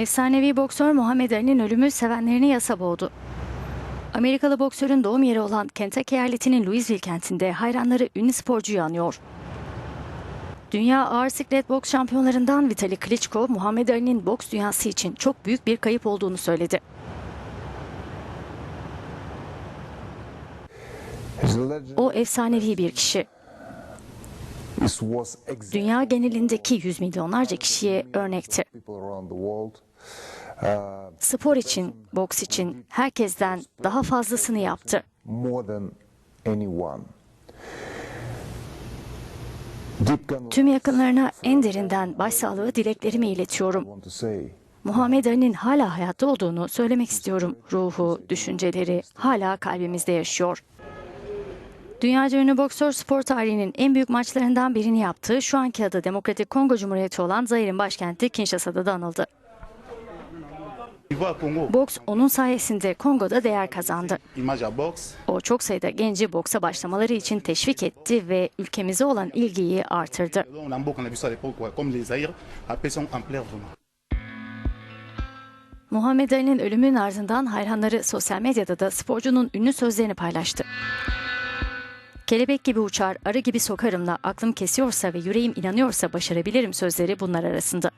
Efsanevi boksör Muhammed Ali'nin ölümü sevenlerini yasa boğdu. Amerikalı boksörün doğum yeri olan Kentucky eyaletinin Louisville kentinde hayranları ünlü sporcuyu anıyor. Dünya ağır siklet boks şampiyonlarından Vitali Klitschko, Muhammed Ali'nin boks dünyası için çok büyük bir kayıp olduğunu söyledi. O efsanevi bir kişi. Dünya genelindeki yüz milyonlarca kişiye örnekti. Spor için, boks için herkesten daha fazlasını yaptı. Tüm yakınlarına en derinden başsağlığı dileklerimi iletiyorum. Muhammed Ali'nin hala hayatta olduğunu söylemek istiyorum. Ruhu, düşünceleri hala kalbimizde yaşıyor. Dünyaca ünlü boksör spor tarihinin en büyük maçlarından birini yaptığı şu anki adı Demokratik Kongo Cumhuriyeti olan Zair'in başkenti Kinshasa'da da anıldı. Boks onun sayesinde Kongo'da değer kazandı. O çok sayıda genci boksa başlamaları için teşvik etti ve ülkemize olan ilgiyi artırdı. Muhammed Ali'nin ölümünün ardından hayranları sosyal medyada da sporcunun ünlü sözlerini paylaştı. Kelebek gibi uçar, arı gibi sokarımla aklım kesiyorsa ve yüreğim inanıyorsa başarabilirim sözleri bunlar arasında.